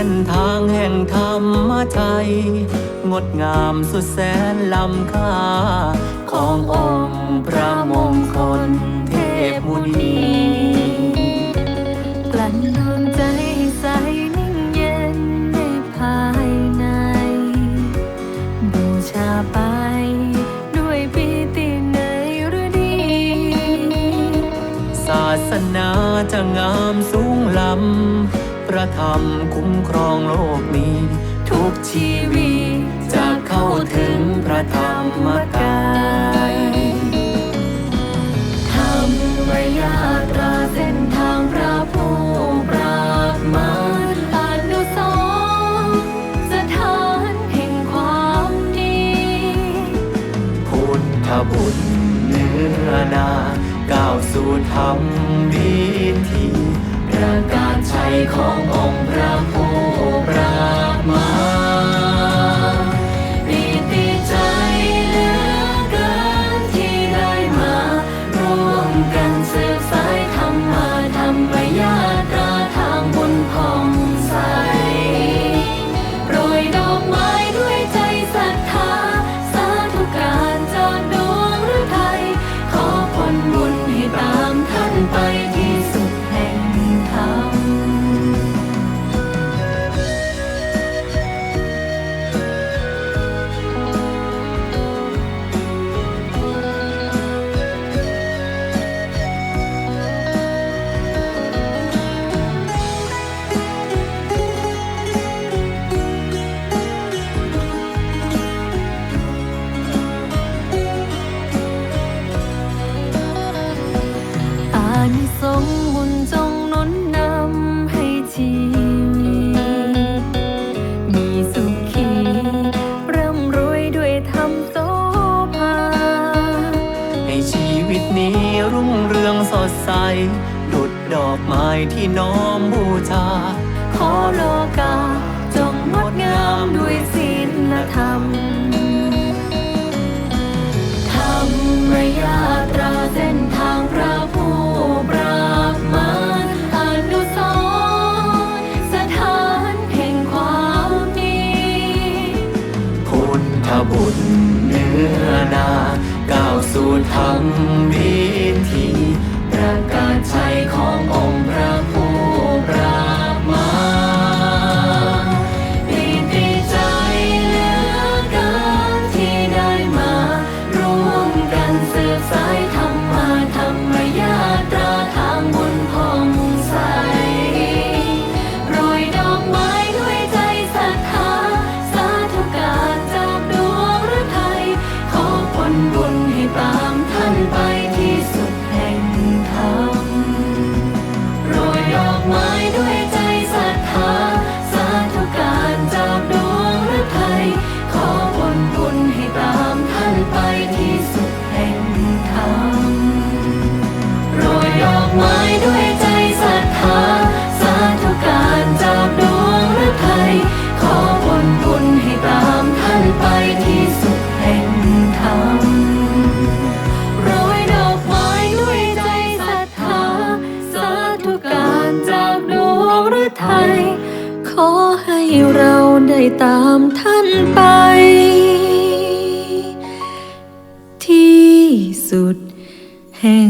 ้นทางแห่งธรรมไทย งดงามสุดแสนล้ำค่า ขององค์พระมงคลเทพมุนีกลั่นดวงใจใสนิ่งเย็นในภายใน บูชาไปด้วยปีติในฤดี ศาสนาจะงามสูงล้ำ ระธรรมคุ้มครองโลกนี้ ทุกชีวิตจะเข้าถึงพระธรรมกายธรรมยาตราเส้นทางพระผู้ปราบมารอนุสรสถานแห่งความดี พุทธบุตรเนื้อนาก้าวสู่ธรรมวิธี ประกาศชัยขององค์พระผู้ ดใสดุดดอกไม้ที่น้อมบูชา ขอโลกา จงงดงามด้วยศีลธรรม ธรรมยาตราเส้นทางพระผู้ปราบมารอนุสรณ์สถานแห่งความดีพุทธบุตรเนื้อนาก้าวสู่ธรรมวิ ตามท่านไป ที่สุดแห่ง